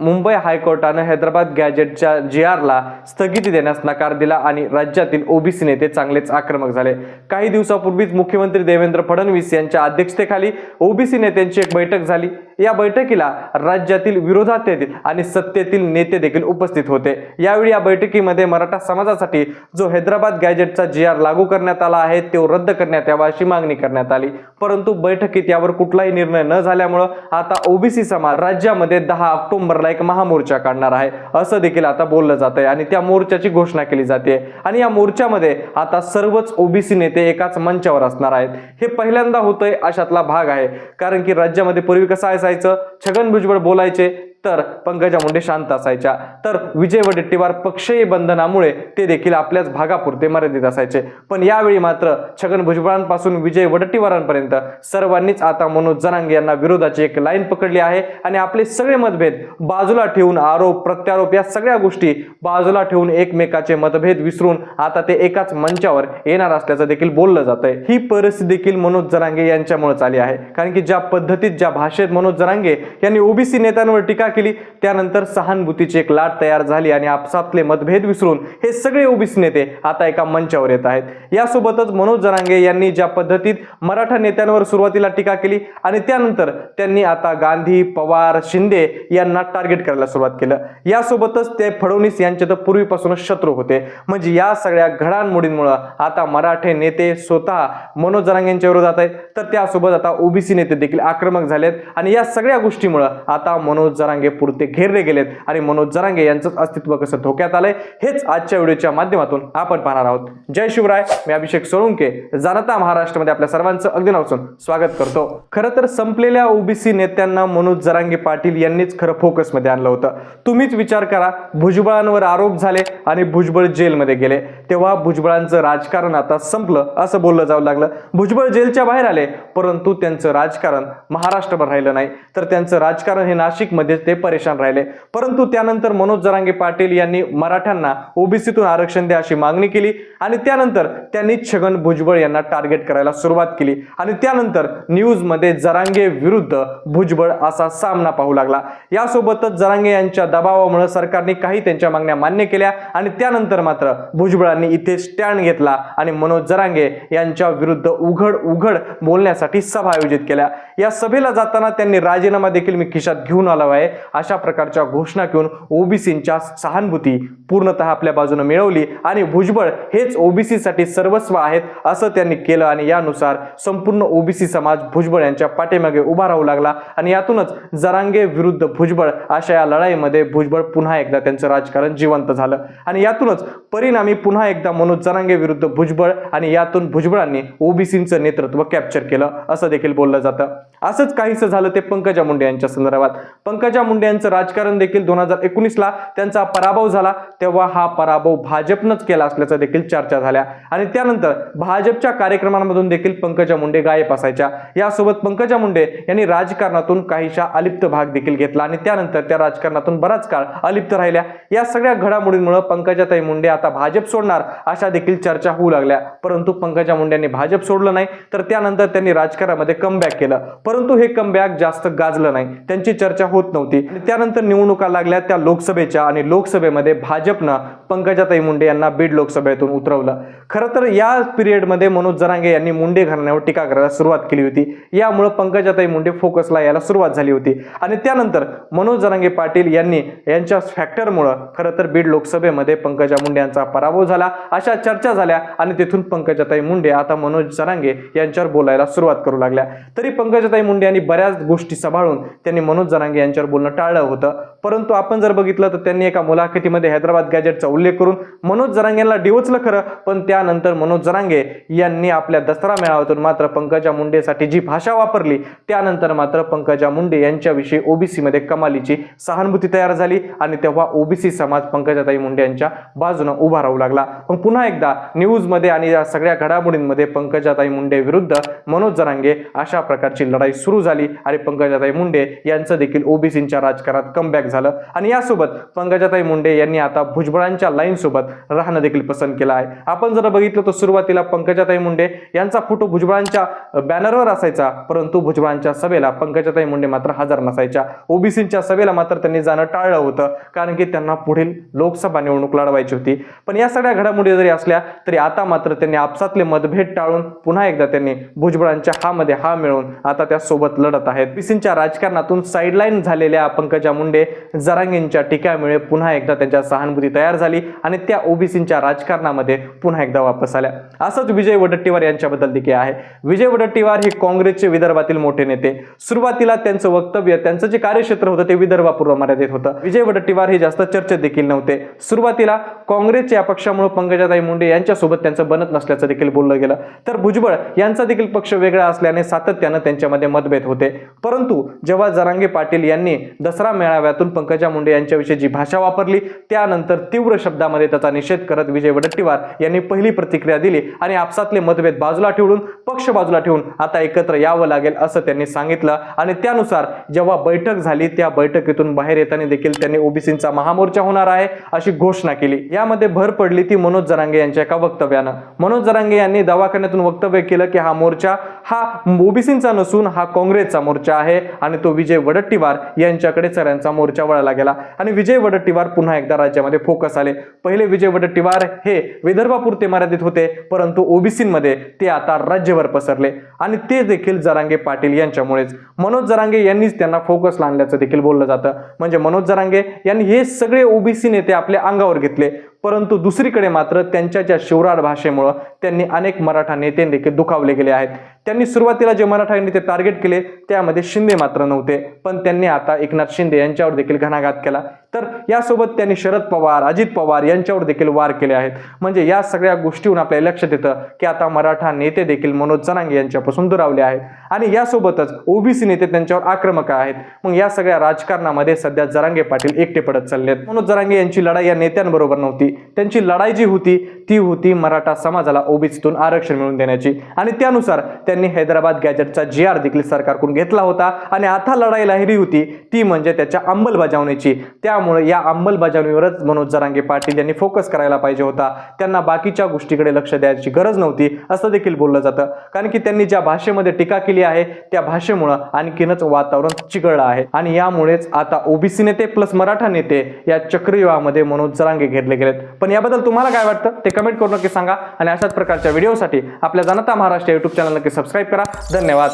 मुंबई हायकोर्टानं हैदराबाद गॅजेटच्या जी आरला स्थगिती देण्यास नकार दिला आणि राज्यातील ओबीसी नेते चांगलेच आक्रमक झाले. काही दिवसापूर्वीच मुख्यमंत्री देवेंद्र फडणवीस यांच्या अध्यक्षतेखाली ओबीसी नेत्यांची एक बैठक झाली. या बैठकीला राज्यातील विरोधातील आणि सत्तेतील नेते देखील उपस्थित होते. यावेळी या बैठकीमध्ये मराठा समाजासाठी जो हैदराबाद गॅजेटचा जी आर लागू करण्यात आला आहे तो रद्द करण्यात यावा अशी मागणी करण्यात आली. परंतु बैठकीत यावर कुठलाही निर्णय न झाल्यामुळं आता ओबीसी समाज राज्यामध्ये दहा ऑक्टोबरला एक महामोर्चा काढणार आहे असं देखील आता बोललं जात आहे आणि त्या मोर्चाची घोषणा केली जाते. आणि या मोर्चामध्ये आता सर्वच ओबीसी नेते एकाच मंचावर असणार आहेत. हे पहिल्यांदा होतंय अशातला भाग आहे कारण की राज्यामध्ये पूर्वी कसं असायचं छगन भुजबळ बोलायचे. तर पंकजा मुंडे शांत असायच्या. तर विजय वडेट्टीवार पक्षीय बंधनामुळे ते देखील आपल्याच भागापुरते मर्यादित असायचे. पण यावेळी मात्र छगन भुजबळांपासून विजय वडेट्टीवारांपर्यंत सर्वांनीच आता मनोज जनांगे यांना विरोधाची एक लाईन पकडली आहे आणि आपले सगळे मतभेद बाजूला ठेवून आरोप प्रत्यारोप या सगळ्या गोष्टी बाजूला ठेवून एकमेकाचे मतभेद विसरून आता ते एकाच मंचावर येणार असल्याचं देखील बोललं जात आहे ही परिस्थिती देखील मनोज जरांगे यांच्यामुळेच आली आहे. कारण की ज्या पद्धतीत ज्या भाषेत मनोज जरांगे यांनी ओबीसी नेत्यांवर टीका केली. त्यानंतर सहानुभूतीची एक लाट तयार झाली आणि आपसातले मतभेद विसरून हे सगळे ओबीसी नेते आता एका मंचावर येत आहेत. यासोबतच मनोज जरांगे यांनी ज्या पद्धतीत मराठा नेत्यांवर सुरुवातीला टीका केली आणि त्यानंतर त्यांनी आता गांधी पवार शिंदे यांना टार्गेट करायला सुरुवात केलं. यासोबतच ते फडणवीस यांचे तर पूर्वीपासूनच शत्रू होते. म्हणजे या सगळ्या घडामोडींमुळे आता मराठे नेते स्वतः मनोज जरांगेंच्या विरोधात आहेत. तर त्यासोबत आता ओबीसी नेते देखील आक्रमक झालेत आणि या सगळ्या गोष्टीमुळे आता मनोज जरांगे जरांगे पुरते घेरले गेलेत. आणि मनोज जरांगे यांचंच अस्तित्व कसं धोक्यात आलंय हेच आजच्या व्हिडिओच्या माध्यमातून आपण पाहणार आहोत. जय शिवराय मी अभिषेक सोळुंके जनता महाराष्ट्रामध्ये आपल्या सर्वांचं अगदी नावसून स्वागत करतो. खरं तर संपलेल्या ओबीसी नेत्यांना मनोज जरांगे पाटील यांनीच खरं फोकसमध्ये आणलं होतं. तुम्हीच विचार करा भुजबळांवर आरोप झाले आणि भुजबळ जेलमध्ये गेले. तेव्हा भुजबळांचं राजकारण आता संपलं असं बोललं जाऊ लागलं. भुजबळ जेलच्या बाहेर आले परंतु त्यांचं राजकारण महाराष्ट्रभर राहिलं नाही. तर त्यांचं राजकारण हे नाशिकमध्ये ते परेशान राहिले. परंतु त्यानंतर मनोज जरांगे पाटील यांनी मराठ्यांना ओबीसीतून आरक्षण द्या अशी मागणी केली आणि त्यानंतर त्यांनी छगन भुजबळ यांना टार्गेट करायला सुरुवात केली आणि त्यानंतर न्यूजमध्ये जरांगे विरुद्ध भुजबळ असा सामना पाहू लागला. यासोबतच जरांगे यांच्या दबावामुळे सरकारने काही त्यांच्या मागण्या मान्य केल्या आणि त्यानंतर मात्र भुजबळांनी इथे स्टँड घेतला आणि मनोज जरांगे यांच्या विरुद्ध उघड उघड बोलण्यास बोलण्यासाठी सभा आयोजित केल्या. या सभेला जाताना त्यांनी राजीनामा देखील मी खिशात घेऊन आलो आहे. अशा प्रकारच्या घोषणा घेऊन ओबीसींच्या सहानुभूती पूर्णतः आपल्या बाजूने मिळवली आणि भुजबळ हेच ओबीसीसाठी सर्वस्व आहेत असं त्यांनी केलं आणि यानुसार संपूर्ण ओबीसी समाज भुजबळ यांच्या पाठीमागे उभा राहू लागला आणि यातूनच जरांगे विरुद्ध भुजबळ अशा या लढाईमध्ये भुजबळ पुन्हा एकदा त्यांचं राजकारण जिवंत झालं. आणि यातूनच परिणामी पुन्हा एकदा मनोज जरांगे विरुद्ध भुजबळ आणि यातून भुजबळांनी ओबीसींचं नेतृत्व कॅप्चर केलं. असं देखील बोललं जातं. असंच काहीसं झालं ते पंकजा मुंडे यांच्या संदर्भात. पंकजा मुंडे यांचं राजकारण देखील दोन हजार एकोणीसला त्यांचा पराभव झाला तेव्हा हा पराभव भाजपनंच केला असल्याचं देखील चर्चा झाल्या. आणि त्यानंतर भाजपच्या कार्यक्रमांमधून देखील पंकजा मुंडे गायब असायच्या. यासोबत पंकजा मुंडे यांनी राजकारणातून काहीशा अलिप्त भाग देखील घेतला आणि त्यानंतर त्या राजकारणातून बराच काळ अलिप्त राहिल्या. या सगळ्या घडामोडींमुळे पंकजाताई मुंडे आता भाजप सोडणार अशा देखील चर्चा होऊ लागल्या. परंतु पंकजा मुंडे यांनी भाजप सोडलं नाही तर त्यानंतर त्यांनी राजकारणामध्ये कमबॅक केलं. परंतु हे कमबॅक जास्त गाजलं नाही. त्यांची चर्चा होत नव्हती. आणि त्यानंतर निवडणुका लागल्या त्या लोकसभेच्या आणि लोकसभेमध्ये भाजपनं पंकजाताई मुंडे यांना बीड लोकसभेतून उतरवलं. खरं तर या पिरियडमध्ये मनोज जरांगे यांनी मुंडे घराण्यावर टीका करायला सुरुवात केली होती. यामुळे पंकजाताई मुंडे फोकसला यायला सुरुवात झाली होती. आणि त्यानंतर मनोज जरांगे पाटील यांनी यांच्या फॅक्टरमुळं खरं तर बीड लोकसभेमध्ये पंकजा मुंडे यांचा पराभव झाला. अशा चर्चा झाल्या आणि तिथून पंकजाताई मुंडे आता मनोज जरांगे यांच्यावर बोलायला सुरुवात करू लागल्या. तरी पंकजाताई मुंडे यांनी बऱ्याच गोष्टी सांभाळून त्यांनी मनोज जरांगे यांच्यावर बोलणं टाळलं होतं. परंतु आपण जर बघितलं तर त्यांनी एका मुलाखतीमध्ये हैदराबाद गॅजेटचा उल्लेख करून मनोज जरांगेला डिवचलं खरं पण त्यानंतर मनोज जरांगे यांनी आपल्या दसरा मेळाव्यातून मात्र पंकजा मुंडेसाठी जी भाषा वापरली त्यानंतर मात्र पंकजा मुंडे यांच्याविषयी ओबीसीमध्ये कमालीची सहानुभूती तयार झाली आणि तेव्हा ओबीसी समाज पंकजाताई मुंडे यांच्या बाजूनं उभा राहू लागला. पण पुन्हा एकदा न्यूजमध्ये आणि या सगळ्या घडामोडींमध्ये पंकजाताई मुंडे विरुद्ध मनोज जरांगे अशा प्रकारची लढाई सुरू झाली आणि पंकजाताई मुंडे यांचं देखील ओबीसीच्या राजकारणात कमबॅक झालं. आणि यासोबत पंकजाताई मुंडे यांनी आता भुजबळांच्या लाईन सोबत राहणं देखील पसंत केलं आहे. आपण जर बघितलं तर सुरुवातीला पंकजाताई मुंडे यांचा फोटो भुजबळांच्या बॅनरवर असायचा परंतु भुजबळांच्या सभेला पंकजाताई मुंडे मात्र हजर नसायच्या. ओबीसींच्या सभेला मात्र त्यांनी जाणं टाळलं होतं कारण की त्यांना पुढील लोकसभा निवडणूक लढवायची होती. पण या सगळ्या घडामोडी जरी असल्या तरी आता मात्र त्यांनी आपसातले मतभेद टाळून पुन्हा एकदा त्यांनी भुजबळांच्या हा मध्ये हा मिळवून आता त्या सोबत लढत आहेत. बीसींच्या राजकारणातून साईडलाईन झालेल्या पंकजा मुंडे जरांगींच्या टीकामुळे पुन्हा एकदा त्यांच्या सहानुभूती तयार झाली आणि त्या ओबीसींच्या राजकारणामध्ये पुन्हा एकदा वापस आल्या. असंच विजय वडट्टीवार यांच्याबद्दल देखील आहे. विजय वडट्टीवार हे काँग्रेसचे विदर्भातील मोठे नेते. सुरुवातीला त्यांचं वक्तव्य त्यांचं जे कार्यक्षेत्र होतं ते विदर्भापूर्व मर्यादित होतं. विजय वडट्टीवार हे जास्त चर्चेत देखील नव्हते. सुरुवातीला काँग्रेसच्या या पक्षामुळे पंकजाताई मुंडे यांच्यासोबत त्यांचं बनत नसल्याचं देखील बोललं गेलं. तर भुजबळ यांचा देखील पक्ष वेगळा असल्याने सातत्यानं त्यांच्यामध्ये मतभेद होते. परंतु जेव्हा जरांगे पाटील यांनी दसरा मेळाव्यातून पंकजा मुंडे यांच्याविषयी जी भाषा वापरली त्यानंतर तीव्र शब्दामध्ये त्याचा निषेध करत विजय वडट्टीवार यांनी पहिली प्रतिक्रिया दिली आणि आपसातले मतभेद बाजूला ठेवून पक्ष बाजूला ठेवून आता एकत्र यावं लागेल असं त्यांनी सांगितलं. आणि त्यानुसार जेव्हा बैठक झाली त्या बैठकीतून बाहेर येताना देखील त्यांनी ओबीसींचा महामोर्चा होणार आहे अशी घोषणा केली. यामध्ये भर पडली ती मनोज जरांगे यांच्या एका वक्तव्यानं. मनोज जरांगे यांनी दवाखान्यातून वक्तव्य केलं की हा मोर्चा हा ओबीसींचा नसून हा काँग्रेसचा मोर्चा आहे आणि तो विजय वडट्टीवार यांच्याकडे सगळ्यांचा मोर्चा वळला गेला. आणि विजय वडट्टीवार पुन्हा एकदा राज्यामध्ये फोकस आले. पहिले विजय वडट्टीवार हे विदर्भापुरते मर्यादित होते परंतु ओबीसींमध्ये ते आता राज्यभर पसरले. आणि ते देखील जरांगे पाटील यांच्यामुळेच. मनोज जरांगे यांनीच त्यांना फोकस आणल्याचं देखील बोललं जातं. म्हणजे मनोज जरांगे यांनी हे सगळे ओबीसी नेते आपल्या अंगावर घेतले. परंतु दुसरीकडे मात्र त्यांच्या ज्या शिवराड भाषेमुळं त्यांनी अनेक मराठा नेते देखील दुखावले गेले आहेत. त्यांनी सुरुवातीला जे मराठा नेते टार्गेट केले त्यामध्ये शिंदे मात्र नव्हते. पण त्यांनी आता एकनाथ शिंदे यांच्यावर देखील घणाघात केला. तर यासोबत त्यांनी शरद पवार अजित पवार यांच्यावर देखील वार केले आहेत. म्हणजे या सगळ्या गोष्टीहून आपल्या लक्षात येतं की आता मराठा नेते देखील मनोज जनांगे यांच्यापासून दुरावले आहेत. आणि यासोबतच ओबीसी नेते त्यांच्यावर आक्रमक आहेत. मग या सगळ्या राजकारणामध्ये सध्या जरांगे पाटील एकटे पडत चालले आहेत मनोज जरांगे यांची लढाई या नेत्यांबरोबर नव्हती. त्यांची लढाई जी होती ती होती मराठा समाजाला ओबीसीतून आरक्षण मिळवून देण्याची. आणि त्यानुसार त्यांनी हैदराबाद गॅजेटचा जी आर देखील सरकारकडून घेतला होता. आणि आता लढाई लाहिरी होती ती म्हणजे त्याच्या अंमलबजावणीची. त्यामुळे या अंमलबजावणीवरच मनोज जरांगे पाटील यांनी फोकस करायला पाहिजे होता. त्यांना बाकीच्या गोष्टीकडे लक्ष द्यायची गरज नव्हती असं देखील बोललं जातं. कारण की त्यांनी ज्या भाषेमध्ये टीका केली आहे त्या भाषेमुळं आणखीनच वातावरण चिघळलं आहे. आणि यामुळेच आता ओबीसी नेते प्लस मराठा नेते या चक्रव्यूहामध्ये मनोज जरांगे घेरले गेलेत. पण याबद्दल तुम्हाला काय वाटतं? ते कमेंट करून नक्की सांगा. आणि अशाच प्रकारच्या व्हिडिओसाठी आपल्या जनता महाराष्ट्र युट्यूब चॅनल नक्की सबस्क्राईब करा. धन्यवाद.